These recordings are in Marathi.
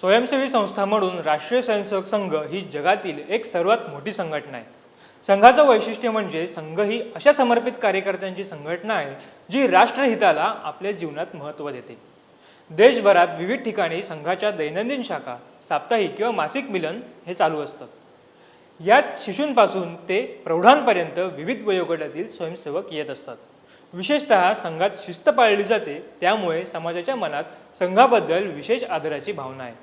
स्वयंसेवी संस्था म्हणून राष्ट्रीय स्वयंसेवक संघ ही जगातील एक सर्वात मोठी संघटना आहे. संघाचं वैशिष्ट्य म्हणजे संघ ही अशा समर्पित कार्यकर्त्यांची संघटना आहे जी राष्ट्रहिताला आपल्या जीवनात महत्त्व देते. देशभरात विविध ठिकाणी संघाच्या दैनंदिन शाखा साप्ताहिक किंवा मासिक मिलन हे चालू असतात यात शिशूंपासून ते प्रौढांपर्यंत विविध वयोगटातील स्वयंसेवक येत असतात. विशेषतः संघात शिस्त पाळली जाते त्यामुळे समाजाच्या मनात संघाबद्दल विशेष आदराची भावना आहे.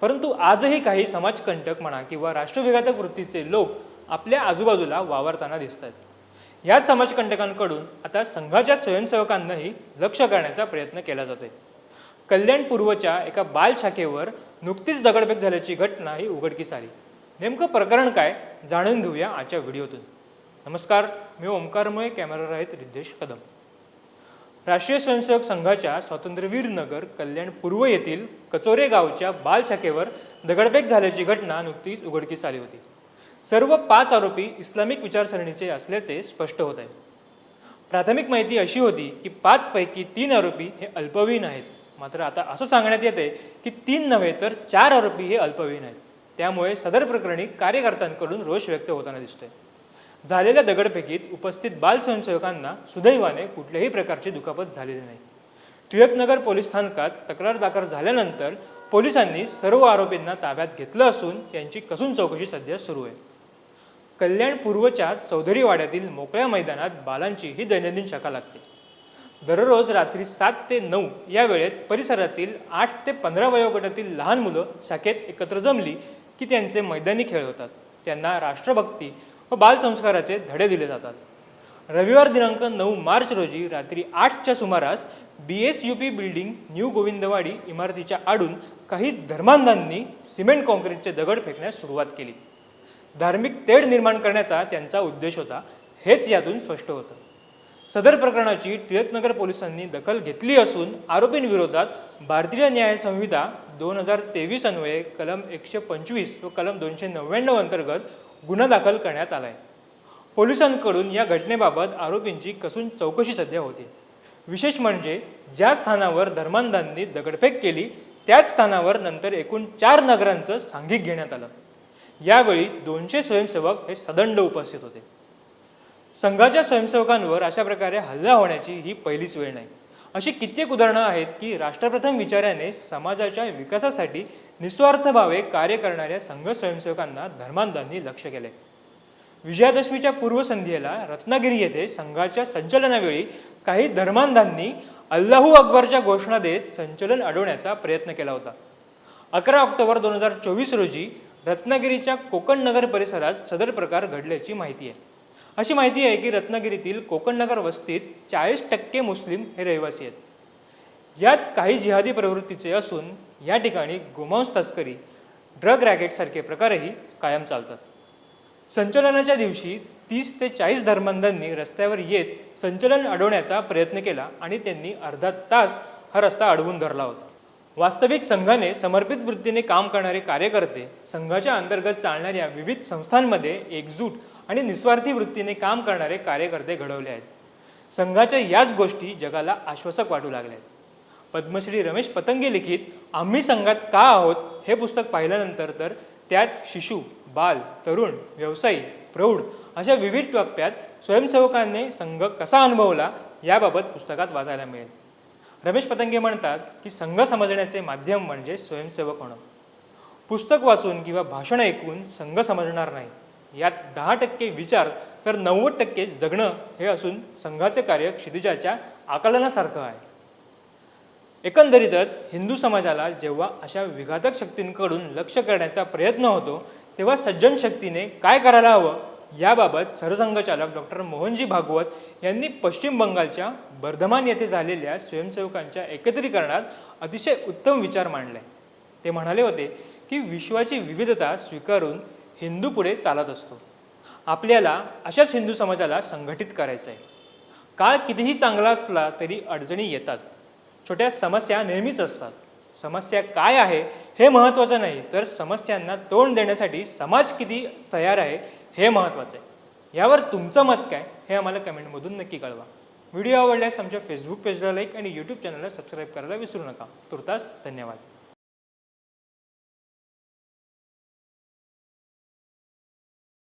परंतु आजही काही समाजकंटक म्हणा किंवा राष्ट्रविघातक वृत्तीचे लोक आपल्या आजूबाजूला वावरताना दिसतात. याच समाजकंटकांकडून आता संघाच्या स्वयंसेवकांनाही लक्ष करण्याचा प्रयत्न केला जातोय. कल्याण पूर्वच्या एका बाल शाखेवर नुकतीच दगडफेक झाल्याची घटना ही उघडकीस आली. नेमकं प्रकरण काय? जाणून घेऊया आजच्या व्हिडिओतून. नमस्कार. मी ओंकारमुळे कॅमेरावर आहेत रिद्धेश कदम. राष्ट्रीय स्वयंसेवक संघाच्या स्वातंत्र्यवीर नगर कल्याण पूर्व येथील कचोरे गावच्या बालशाखेवर दगडफेक झाल्याची घटना नुकतीच उघडकीस आली होती. सर्व पाच आरोपी इस्लामिक विचारसरणीचे असल्याचे स्पष्ट होत आहे. प्राथमिक माहिती अशी होती की पाचपैकी तीन आरोपी हे अल्पवयीन आहेत. मात्र आता असं सांगण्यात येते की तीन नव्हे तर चार आरोपी हे अल्पवयीन आहेत. त्यामुळे सदर प्रकरणी कार्यकर्त्यांकडून रोष व्यक्त होताना दिसतोय. झालेल्या दगडफेकीत उपस्थित बाल स्वयंसेवकांना सुदैवाने कुठल्याही प्रकारची दुखापत झालेली नाही. टिळकनगर पोलीस स्थानकात तक्रार दाखल झाल्यानंतर पोलिसांनी सर्व आरोपींना ताब्यात घेतलं असून त्यांची कसून चौकशी सध्या सुरू आहे. कल्याण पूर्वच्या चौधरी वाड्यातील मोकळ्या मैदानात बालांची ही दैनंदिन शाखा लागते. दररोज रात्री सात ते नऊ या वेळेत परिसरातील आठ ते पंधरा वयोगटातील लहान मुलं शाखेत एकत्र जमली की त्यांचे मैदानी खेळ होतात. त्यांना राष्ट्रभक्ती व बालसंस्काराचे धडे दिले जातात. रविवार दिनांक नऊ मार्च रोजी रात्री आठच्या सुमारास B S U P building new Govindwadi इमारतीच्या आडून काही धर्मांधांनी सिमेंट कॉन्क्रीटचे दगड फेकण्यास सुरुवात केली. धार्मिक तेढ निर्माण करण्याचा त्यांचा उद्देश होता हेच यातून स्पष्ट होतं. सदर प्रकरणाची टिळकनगर पोलिसांनी दखल घेतली असून आरोपींविरोधात भारतीय न्याय संहिता दोन हजार तेवीस अन्वये कलम एकशे पंचवीस व कलम दोनशे नव्याण्णव अंतर्गत गुन्हा दाखल करण्यात आला आहे पोलिसांकडून या घटनेबाबत आरोपींची कसून चौकशी सध्या होते. विशेष म्हणजे ज्या स्थानावर धर्मांधांनी दगडफेक केली त्याच स्थानावर नंतर एकूण चार नगरांचं सांघिक घेण्यात आलं. यावेळी दोनशे स्वयंसेवक हे सदंड उपस्थित होते. संघाच्या स्वयंसेवकांवर अशा प्रकारे हल्ला होण्याची ही पहिलीच वेळ नाही. अशी कित्येक उदाहरणं आहेत की राष्ट्रप्रथम विचाराने समाजाच्या विकासासाठी निस्वार्थ भावे कार्य करणाऱ्या संघ स्वयंसेवकांना धर्मांधांनी लक्ष केले. विजयादशमीच्या पूर्वसंध्येला रत्नागिरी येथे संघाच्या संचलनावेळी काही धर्मांधांनी अल्लाहू अकबरच्या घोषणा देत संचलन अडवण्याचा प्रयत्न केला होता. अकरा ऑक्टोबर दोन हजार चोवीस रोजी रत्नागिरीच्या कोकण नगर परिसरात सदर प्रकार घडल्याची माहिती आहे. अशी माहिती आहे की रत्नागिरीतील कोकणनगर वस्तीत चाळीस टक्के मुस्लिम हे रहिवासी आहेत. यात काही जिहादी प्रवृत्तीचे असून या ठिकाणी गोमांस तस्करी ड्रग रॅकेटसारखे प्रकारही कायम चालतात. संचलनाच्या दिवशी तीस ते चाळीस धर्मांधांनी रस्त्यावर येत संचलन अडवण्याचा प्रयत्न केला आणि त्यांनी अर्धा तास हा रस्ता अडवून धरला होता. वास्तविक संघाने समर्पित वृत्तीने काम करणारे कार्यकर्ते संघाच्या अंतर्गत चालणाऱ्या विविध संस्थांमध्ये एकजूट आणि निस्वार्थी वृत्तीने काम करणारे कार्यकर्ते घडवले आहेत. संघाच्या याच गोष्टी जगाला आश्वासक वाटू लागल्या आहेत पद्मश्री रमेश पतंगे लिखित आम्ही संघात का आहोत? हे पुस्तक पाहिल्यानंतर तर त्यात शिशु बाल तरुण व्यवसायी प्रौढ अशा विविध टप्प्यात स्वयंसेवकांनी संघ कसा अनुभवला याबाबत पुस्तकात वाचायला मिळेल. रमेश पतंगे म्हणतात की संघ समजण्याचे माध्यम म्हणजे स्वयंसेवक होणं. पुस्तक वाचून किंवा भाषण ऐकून संघ समजणार नाही. यात दहा टक्के विचार तर नव्वद टक्के जगणं हे असून संघाचे कार्य क्षितिजाच्या आकलनासारखं आहे. एकंदरीतच हिंदू समाजाला जेव्हा अशा विघातक शक्तींकडून लक्ष करण्याचा प्रयत्न होतो तेव्हा सज्जन शक्तीने काय करायला हवं याबाबत सरसंघचालक डॉक्टर मोहनजी भागवत यांनी पश्चिम बंगालच्या बर्धमान येथे झालेल्या स्वयंसेवकांच्या एकत्रीकरणात अतिशय उत्तम विचार मांडले. ते म्हणाले होते की विश्वाची विविधता स्वीकारून हिंदू पुढे चालत असतो. आपल्याला अशाच हिंदू समाजाला संघटित करायचं आहे काळ कितीही चांगला असला तरी अडचणी येतात. छोट्या समस्या नेहमीच असतात. समस्या काय आहे हे महत्त्वाचं नाही तर समस्यांना तोंड देण्यासाठी समाज किती तयार आहे हे महत्त्वाचं आहे. यावर तुमचं मत काय हे आम्हाला कमेंटमधून नक्की कळवा. व्हिडिओ आवडल्यास आमच्या फेसबुक पेजला लाईक आणि यूट्यूब चॅनलला सबस्क्राईब करायला विसरू नका. तुर्तास धन्यवाद.